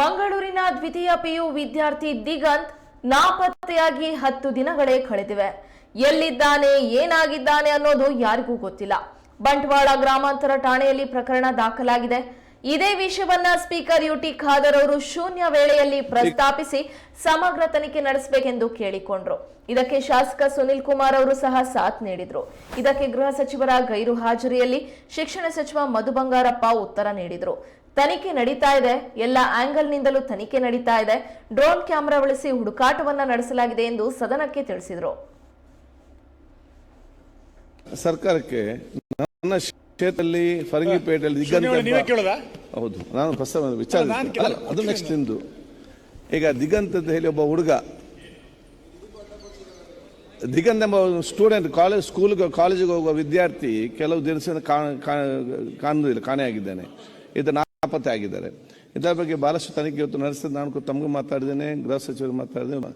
ಮಂಗಳೂರಿನ ದ್ವಿತೀಯ ಪಿಯು ವಿದ್ಯಾರ್ಥಿ ದಿಗಂತ್ ನಾಪತ್ತೆಯಾಗಿ ಹತ್ತು ದಿನಗಳೇ ಕಳೆದಿವೆ. ಎಲ್ಲಿದ್ದಾನೆ, ಏನಾಗಿದ್ದಾನೆ ಅನ್ನೋದು ಯಾರಿಗೂ ಗೊತ್ತಿಲ್ಲ. ಬಂಟ್ವಾಳ ಗ್ರಾಮಾಂತರ ಠಾಣೆಯಲ್ಲಿ ಪ್ರಕರಣ ದಾಖಲಾಗಿದೆ. ಇದೇ ವಿಷಯವನ್ನ ಸ್ಪೀಕರ್ ಯುಟಿ ಖಾದರ್ ಅವರು ಶೂನ್ಯ ವೇಳೆಯಲ್ಲಿ ಪ್ರಸ್ತಾಪಿಸಿ ಸಮಗ್ರ ತನಿಖೆ ನಡೆಸಬೇಕೆಂದು ಕೇಳಿಕೊಂಡ್ರು. ಇದಕ್ಕೆ ಶಾಸಕ ಸುನಿಲ್ ಕುಮಾರ್ ಅವರು ಸಹ ಸಾಥ್ ನೀಡಿದ್ರು. ಇದಕ್ಕೆ ಗೃಹ ಸಚಿವರ ಗೈರು ಹಾಜರಿಯಲ್ಲಿ ಶಿಕ್ಷಣ ಸಚಿವ ಮಧು ಬಂಗಾರಪ್ಪ ಉತ್ತರ ನೀಡಿದ್ರು. ತನಿಖೆ ನಡೀತಾ ಇದೆ. ಎಲ್ಲ ಆಂಗಲ್ನಿಂದಲೂ ತನಿಖೆ ನಡೀತಾ ಇದೆ. ಡ್ರೋನ್ ಕ್ಯಾಮೆರಾ ಬಳಸಿ ಹುಡುಕಾಟವನ್ನ ನಡೆಸಲಾಗಿದೆ ಎಂದು ಸದನಕ್ಕೆ ತಿಳಿಸಿದರು. ಸರ್ಕಾರಕ್ಕೆ ನನ್ನ ಕ್ಷೇತ್ರದಲ್ಲಿ ಫರಂಗಿಪೇಟೆಯಲ್ಲಿ ಹೌದು ನಾನು ಪ್ರಸ್ತಾವ ವಿಚಾರ ಅದು ನೆಕ್ಸ್ಟ್ ಇಂದು ಈಗ ದಿಗಂತ್ ಅಂತ ಹೇಳಿ ಒಬ್ಬ ಹುಡುಗ ದಿಗಂತ್ ಎಂಬ ಸ್ಟೂಡೆಂಟ್ ಕಾಲೇಜ್ ಸ್ಕೂಲ್ಗೆ ಕಾಲೇಜಿಗೆ ಹೋಗುವ ವಿದ್ಯಾರ್ಥಿ ಕೆಲವು ದಿವಸ ಕಾಣುವುದಿಲ್ಲ ಕಾಣೆಯಾಗಿದ್ದಾನೆ ಇದು ನಾಪತ್ತೆ ಆಗಿದ್ದಾರೆ. ಇದರ ಬಗ್ಗೆ ಬಹಳಷ್ಟು ತನಿಖೆ ಇವತ್ತು ನಡೆಸಿದ ನಾನು ತಮಗೂ ಮಾತಾಡಿದ್ದೇನೆ, ಗೃಹ ಸಚಿವರು ಮಾತಾಡಿದ್ದೇನೆ.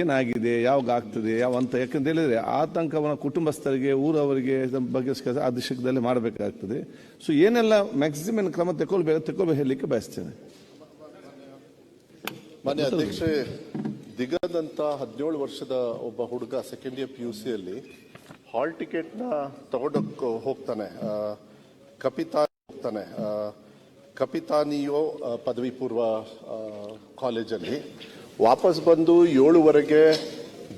ಏನಾಗಿದೆ ಯಾವಾಗ ಆಗ್ತದೆ, ಯಾವ ಅಂತ ಯಾಕಂತ ಹೇಳಿದರೆ ಆತಂಕವನ್ನು ಕುಟುಂಬಸ್ಥರಿಗೆ, ಊರವರಿಗೆ ಬಗ್ಗೆ ಆ ದಿಶಕದಲ್ಲಿ ಮಾಡಬೇಕಾಗ್ತದೆ. ಸೊ ಏನೆಲ್ಲ ಮ್ಯಾಕ್ಸಿಮಮ್ ಕ್ರಮ ತಗೊಳ್ಬೇಕು ತಗೊಳ್ಬೇಕು ಹೇಳಲಿಕ್ಕೆ ಬಯಸ್ತೇನೆ. ಮಾನ್ಯ ಅಧ್ಯಕ್ಷೆ ದಿಗದಂತ ಹದಿನೇಳು ವರ್ಷದ ಒಬ್ಬ ಹುಡುಗ ಸೆಕೆಂಡ್ ಇಯರ್ ಪಿ ಯು ಸಿಯಲ್ಲಿ ಹಾಲ್ ಟಿಕೆಟ್ನ ತಗೊಂಡಕ್ಕೆ ಹೋಗ್ತಾನೆ. ಕಪಿತಾ ಹೋಗ್ತಾನೆ. ಕಪಿತಾನಿಯೋ ಪದವಿ ಪೂರ್ವ ಕಾಲೇಜಲ್ಲಿ ವಾಪಸ್ ಬಂದು ಏಳುವರೆಗೆ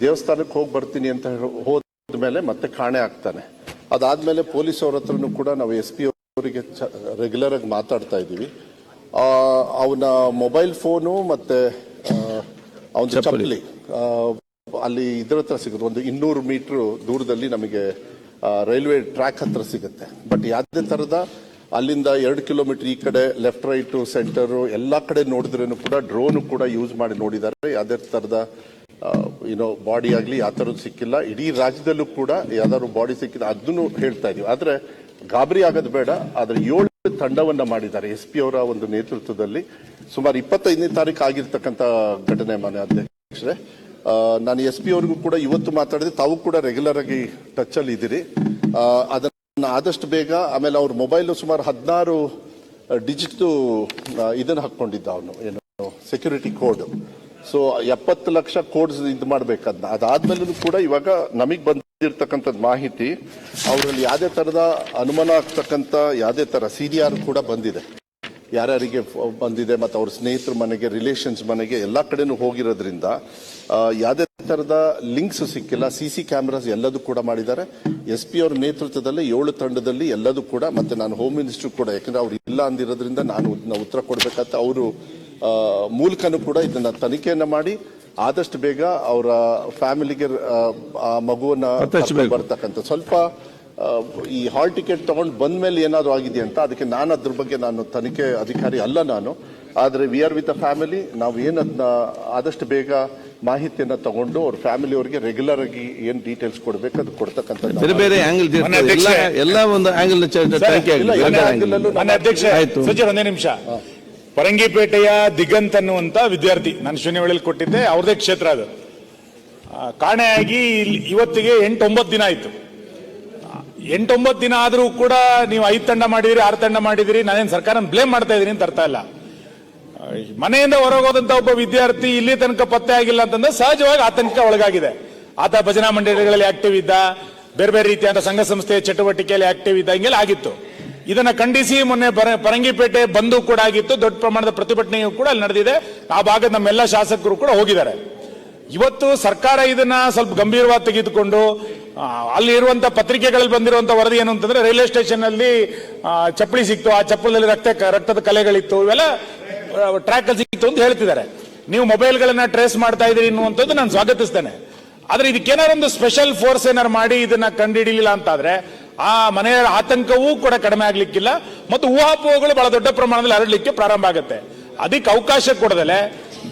ದೇವಸ್ಥಾನಕ್ಕೆ ಹೋಗಿ ಬರ್ತೀನಿ ಅಂತ ಹೋದ ಮೇಲೆ ಮತ್ತೆ ಕಾಣೆ ಆಗ್ತಾನೆ. ಅದಾದಮೇಲೆ ಪೊಲೀಸ್ ಅವ್ರ ಹತ್ರನೂ ಕೂಡ ನಾವು ಎಸ್ ಪಿ ಅವರಿಗೆ ರೆಗ್ಯುಲರ್ ಆಗಿ ಮಾತಾಡ್ತಾ ಇದ್ದೀವಿ. ಅವನ ಮೊಬೈಲ್ ಫೋನು ಮತ್ತೆ ಅವನ ಚಪ್ಪಲಿ. ಅಲ್ಲಿ ಇದ್ರ ಹತ್ರ ಸಿಗುತ್ತೆ. ಒಂದು ಇನ್ನೂರು ಮೀಟರ್ ದೂರದಲ್ಲಿ ನಮಗೆ ರೈಲ್ವೆ ಟ್ರ್ಯಾಕ್ ಹತ್ರ ಸಿಗುತ್ತೆ. ಬಟ್ ಯಾವುದೇ ತರದ ಅಲ್ಲಿಂದ ಎರಡು ಕಿಲೋಮೀಟರ್ ಈ ಕಡೆ ಲೆಫ್ಟ್ ರೈಟ್ ಸೆಂಟರ್ ಎಲ್ಲ ಕಡೆ ನೋಡಿದ್ರೂ ಕೂಡ ಡ್ರೋನ್ ಕೂಡ ಯೂಸ್ ಮಾಡಿ ನೋಡಿದ್ದಾರೆ. ಯಾವುದೇ ಥರದ ಏನೋ ಬಾಡಿ ಆಗಲಿ ಯಾವ ಥರದ್ದು ಸಿಕ್ಕಿಲ್ಲ. ಇಡೀ ರಾಜ್ಯದಲ್ಲೂ ಕೂಡ ಯಾವ್ದಾದ್ರು ಬಾಡಿ ಸಿಕ್ಕಿಲ್ಲ ಅದನ್ನು ಹೇಳ್ತಾ ಇದೀವಿ. ಆದರೆ ಗಾಬರಿ ಆಗೋದು ಬೇಡ. ಆದರೆ ಏಳು ತಂಡವನ್ನು ಮಾಡಿದ್ದಾರೆ ಎಸ್ ಪಿ ಅವರ ಒಂದು ನೇತೃತ್ವದಲ್ಲಿ. ಸುಮಾರು ಇಪ್ಪತ್ತೈದನೇ ತಾರೀಕು ಆಗಿರ್ತಕ್ಕಂಥ ಘಟನೆ ಮನೆ ಅಧ್ಯಕ್ಷರೇ. ನಾನು ಎಸ್ ಪಿ ಅವ್ರಿಗೂ ಕೂಡ ಇವತ್ತು ಮಾತಾಡಿದೆ. ತಾವು ಕೂಡ ರೆಗ್ಯುಲರ್ ಆಗಿ ಟಚ್ ಅಲ್ಲಿ ಇದ್ದೀರಿ. ಅದನ್ನ ಆದಷ್ಟು ಬೇಗ ಆಮೇಲೆ ಅವ್ರ ಮೊಬೈಲ್ ಸುಮಾರು ಹದಿನಾರು ಡಿಜಿಟ್ ಇದನ್ನು ಹಾಕೊಂಡಿದ್ದ ಅವನು, ಏನು ಸೆಕ್ಯೂರಿಟಿ ಕೋಡ್ ಸೊ ಎಪ್ಪತ್ತು ಲಕ್ಷ ಕೋಡ್ಸ್ ಇದು ಮಾಡ್ಬೇಕದ್ನ. ಅದಾದ್ಮೇಲೆ ಕೂಡ ಇವಾಗ ನಮಗೆ ಬಂದಿರ್ತಕ್ಕಂಥದ್ದು ಮಾಹಿತಿ, ಅವರಲ್ಲಿ ಯಾವುದೇ ಥರದ ಅನುಮಾನ ಆಗ್ತಕ್ಕಂಥ ಯಾವುದೇ ಥರ ಸಿ ಕೂಡ ಬಂದಿದೆ. ಯಾರ್ಯಾರಿಗೆ ಬಂದಿದೆ ಮತ್ತು ಅವ್ರ ಸ್ನೇಹಿತರ ಮನೆಗೆ ರಿಲೇಷನ್ಸ್ ಮನೆಗೆ ಎಲ್ಲ ಕಡೆನೂ ಹೋಗಿರೋದ್ರಿಂದ ಯಾವುದೇ ಥರದ ಲಿಂಕ್ಸ್ ಸಿಕ್ಕಿಲ್ಲ. ಸಿ ಸಿ ಕ್ಯಾಮ್ರಾಸ್ ಎಲ್ಲದೂ ಕೂಡ ಮಾಡಿದ್ದಾರೆ. ಎಸ್ ಪಿ ಅವ್ರ ನೇತೃತ್ವದಲ್ಲಿ ಏಳು ತಂಡದಲ್ಲಿ ಎಲ್ಲದೂ ಕೂಡ ಮತ್ತು ನಾನು ಹೋಮ್ ಮಿನಿಸ್ಟರ್ ಕೂಡ ಯಾಕಂದರೆ ಅವ್ರು ಇಲ್ಲ ಅಂದಿರೋದ್ರಿಂದ ನಾನು ಇದನ್ನ ಉತ್ತರ ಕೊಡಬೇಕಂತ ಅವರು ಮೂಲಕನೂ ಕೂಡ ಇದನ್ನು ತನಿಖೆಯನ್ನು ಮಾಡಿ ಆದಷ್ಟು ಬೇಗ ಅವರ ಫ್ಯಾಮಿಲಿಗೆ ಆ ಮಗುವನ್ನ ಬರ್ತಕ್ಕಂಥ ಸ್ವಲ್ಪ ಈ ಹಾಲ್ ಟಿಕೆಟ್ ತಗೊಂಡು ಬಂದ ಮೇಲೆ ಏನಾದರೂ ಆಗಿದೆ ಅಂತ ಅದಕ್ಕೆ ನಾನು ಅದ್ರ ಬಗ್ಗೆ ನಾನು ತನಿಖೆ ಅಧಿಕಾರಿ ಅಲ್ಲ ನಾನು. ಆದರೆ we are with a family ನಾವು ಏನದನ್ನ ಆದಷ್ಟು ಬೇಗ ಮಾಹಿತಿಯನ್ನ ತಗೊಂಡು ಅವ್ರ ಫ್ಯಾಮಿಲಿ ಅವರಿಗೆ ರೆಗ್ಯುಲರ್ ಆಗಿ ಏನ್ ಡೀಟೇಲ್ಸ್ ಕೊಡ್ಬೇಕು ಅದು ಕೊಡ್ತಕ್ಕಂಥ ಬೇರೆ ಬೇರೆ ಆಂಗಲ್ ಎಲ್ಲ ಒಂದು ಆಂಗಲ್ ಆಯ್ತು. ಒಂದೇ ನಿಮಿಷ. ಪರಂಗಿಪೇಟೆಯ ದಿಗಂತ್ ಅನ್ನುವಂತ ವಿದ್ಯಾರ್ಥಿ ನಾನು ಶೂನ್ಯವೇಳೆಯಲ್ಲಿ ಕೊಟ್ಟಿದ್ದೆ ಅವ್ರದೇ ಕ್ಷೇತ್ರ ಅದು. ಕಾಣೆಯಾಗಿ ಇವತ್ತಿಗೆ ಎಂಟು ಒಂಬತ್ತು ದಿನ ಆಯ್ತು. ಎಂಟೊಂಬತ್ತು ದಿನ ಆದರೂ ಕೂಡ ನೀವು ಐದು ತಂಡ ಮಾಡಿದಿರಿ, ಆರು ತಂಡ ಮಾಡಿದಿರಿ, ನಾನೇನು ಸರ್ಕಾರ ಬ್ಲೇಮ್ ಮಾಡ್ತಾ ಇದ್ದೀನಿ ಅಂತ ಅರ್ಥ ಇಲ್ಲ ಮನೆಯಿಂದ ಹೊರಗೋದಂತ ಒಬ್ಬ ವಿದ್ಯಾರ್ಥಿ ಇಲ್ಲಿ ತನಕ ಪತ್ತೆ ಆಗಿಲ್ಲ ಅಂತಂದ್ರೆ ಸಹಜವಾಗಿ ಆತಂಕ ಒಳಗಾಗಿದೆ. ಆತ ಭಜನಾ ಮಂಡಳಿಗಳಲ್ಲಿ ಆಕ್ಟಿವ್ ಇದ್ದ, ಬೇರೆ ಬೇರೆ ರೀತಿಯಾದ ಸಂಘ ಸಂಸ್ಥೆಯ ಚಟುವಟಿಕೆಯಲ್ಲಿ ಆಕ್ಟಿವ್ ಇದ್ದ, ಹಿಂಗೆಲ್ಲ ಆಗಿತ್ತು. ಇದನ್ನ ಖಂಡಿಸಿ ಮೊನ್ನೆ ಪರ- ಪರಂಗಿಪೇಟೆ ಬಂದು ಕೂಡ ಆಗಿತ್ತು. ದೊಡ್ಡ ಪ್ರಮಾಣದ ಪ್ರತಿಭಟನೆಯೂ ಕೂಡ ಅಲ್ಲಿ ನಡೆದಿದೆ. ಆ ಭಾಗದ ನಮ್ಮೆಲ್ಲ ಶಾಸಕರು ಕೂಡ ಹೋಗಿದ್ದಾರೆ. ಇವತ್ತು ಸರ್ಕಾರ ಇದನ್ನ ಸ್ವಲ್ಪ ಗಂಭೀರವಾಗಿ ತೆಗೆದುಕೊಂಡು ಅಲ್ಲಿ ಇರುವಂತ ಪತ್ರಿಕೆಗಳಲ್ಲಿ ಬಂದಿರುವಂತ ವರದಿ ಏನು ಅಂತಂದ್ರೆ ರೈಲ್ವೆ ಸ್ಟೇಷನ್ ಅಲ್ಲಿ ಆ, ಚಪ್ಪಲಿ ಸಿಕ್ತು ಆ ಚಪ್ಪಲಲ್ಲಿ ರಕ್ತ ರಕ್ತದ ಕಲೆಗಳಿತ್ತು ಇವೆಲ್ಲ ಟ್ರ್ಯಾಕ್ ಅಲ್ಲಿ ಸಿಕ್ತು ಅಂತ ಹೇಳ್ತಿದ್ದಾರೆ. ನೀವು ಮೊಬೈಲ್ಗಳನ್ನ ಟ್ರೇಸ್ ಮಾಡ್ತಾ ಇದೀರಿ ಅನ್ನುವಂಥದ್ದು ನಾನು ಸ್ವಾಗತಿಸ್ತೇನೆ. ಆದ್ರೆ ಇದಕ್ಕೇನಾದ್ರು ಒಂದು ಸ್ಪೆಷಲ್ ಫೋರ್ಸ್ ಏನಾರು ಮಾಡಿ ಇದನ್ನ ಕಂಡುಹಿಡಿಲಿಲ್ಲ ಅಂತಾದ್ರೆ ಆ ಮನೆಯ ಆತಂಕವೂ ಕೂಡ ಕಡಿಮೆ ಆಗ್ಲಿಕ್ಕಿಲ್ಲ ಮತ್ತು ಊಹಾಪೋಹಗಳು ಬಹಳ ದೊಡ್ಡ ಪ್ರಮಾಣದಲ್ಲಿ ಹರಡಲಿಕ್ಕೆ ಪ್ರಾರಂಭ ಆಗುತ್ತೆ. ಅದಕ್ಕೆ ಅವಕಾಶ ಕೊಡದಲೆ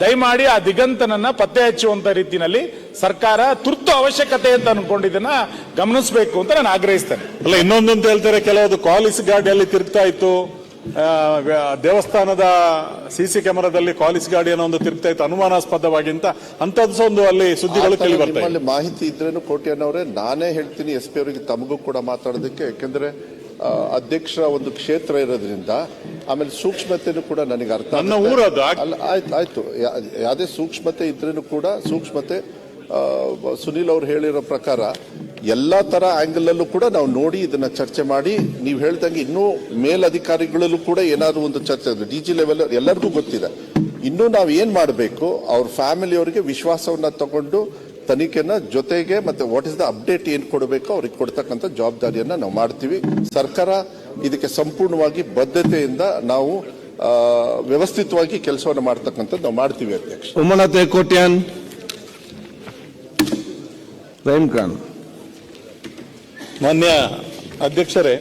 ದಯಮಾಡಿ ಆ ದಿಗಂತನನ್ನ ಪತ್ತೆ ಹಚ್ಚುವಂತ ರೀತಿಯಲ್ಲಿ ಸರ್ಕಾರ ತುರ್ತು ಅವಶ್ಯಕತೆ ಅಂತ ಅನ್ಕೊಂಡಿದ್ದನ್ನ ಗಮನಿಸಬೇಕು ಅಂತ ನಾನು ಆಗ್ರಹಿಸ್ತೇನೆ. ಅಲ್ಲ ಇನ್ನೊಂದು ಅಂತ ಹೇಳ್ತಾರೆ ಕೆಲವೊಂದು ಕಾಲಿಸ್ ಗಾಡಿಯಲ್ಲಿ ತಿರುಗ್ತಾ ಇತ್ತು. ಆ, ದೇವಸ್ಥಾನದ ಸಿಸಿ ಸಿ ಕ್ಯಾಮೆರಾದಲ್ಲಿ ಕಾಲಿಸ್ ಗಾಡಿ ಅನ್ನೋ ಒಂದು ತಿರುಗ್ತಾ ಇತ್ತು ಅನುಮಾನಾಸ್ಪದವಾಗಿ ಅಂತ ಅಂತದ್ದು ಒಂದು ಅಲ್ಲಿ ಸುದ್ದಿಗಳು ಕೇಳಿ ಬರ್ತಾ ಇದೆ. ನಿಮ್ಮಲ್ಲಿ ಮಾಹಿತಿ ಇದ್ರೇನು ಕೋಟ್ಯಾನವರೇ ನಾನೇ ಹೇಳ್ತೀನಿ ಎಸ್ ಪಿ ಅವರಿಗೆ ತಮಗೂ ಕೂಡ ಮಾತಾಡೋದಕ್ಕೆ ಯಾಕೆಂದ್ರೆ ಅಧ್ಯಕ್ಷರ ಒಂದು ಕ್ಷೇತ್ರ ಇರೋದ್ರಿಂದ ಆಮೇಲೆ ಸೂಕ್ಷ್ಮತೆನೂ ಕೂಡ ನನಗೆ ಅರ್ಥ. ಅಲ್ಲ ಆಯ್ತು ಆಯ್ತು. ಯಾವುದೇ ಸೂಕ್ಷ್ಮತೆ ಇದ್ರೂ ಕೂಡ ಸೂಕ್ಷ್ಮತೆ ಸುನೀಲ್ ಅವ್ರು ಹೇಳಿರೋ ಪ್ರಕಾರ ಎಲ್ಲ ತರ ಆಂಗಲ್ ಅಲ್ಲೂ ಕೂಡ ನಾವು ನೋಡಿ ಇದನ್ನ ಚರ್ಚೆ ಮಾಡಿ ನೀವು ಹೇಳ್ದಂಗೆ ಇನ್ನೂ ಮೇಲಧಿಕಾರಿಗಳಲ್ಲೂ ಕೂಡ ಏನಾದ್ರು ಒಂದು ಚರ್ಚೆ ಡಿ ಜಿ ಲೆವೆಲ್ ಎಲ್ಲರಿಗೂ ಗೊತ್ತಿದೆ. ಇನ್ನೂ ನಾವು ಏನ್ ಮಾಡಬೇಕು ಅವ್ರ ಫ್ಯಾಮಿಲಿಯವರಿಗೆ ವಿಶ್ವಾಸವನ್ನ ತಗೊಂಡು ತನಿಖೆನ ಜೊತೆಗೆ ಮತ್ತೆ ವಾಟ್ ಇಸ್ ದ ಅಪ್ಡೇಟ್ ಏನು ಕೊಡಬೇಕು ಅವ್ರಿಗೆ ಕೊಡ್ತಕ್ಕಂಥ ಜವಾಬ್ದಾರಿಯನ್ನ ನಾವು ಮಾಡ್ತೀವಿ. ಸರ್ಕಾರ ಇದಕ್ಕೆ ಸಂಪೂರ್ಣವಾಗಿ ಬದ್ಧತೆಯಿಂದ ನಾವು ವ್ಯವಸ್ಥಿತವಾಗಿ ಕೆಲಸವನ್ನು ಮಾಡ್ತಕ್ಕಂಥದ್ದು ನಾವು ಮಾಡ್ತೀವಿ ಅಧ್ಯಕ್ಷ. ಉಮ್ಮನತೆ ಕೋಟ್ಯಾನ್. ರಹೀಂ ಖಾನ್ ಮಾನ್ಯ ಅಧ್ಯಕ್ಷರೇ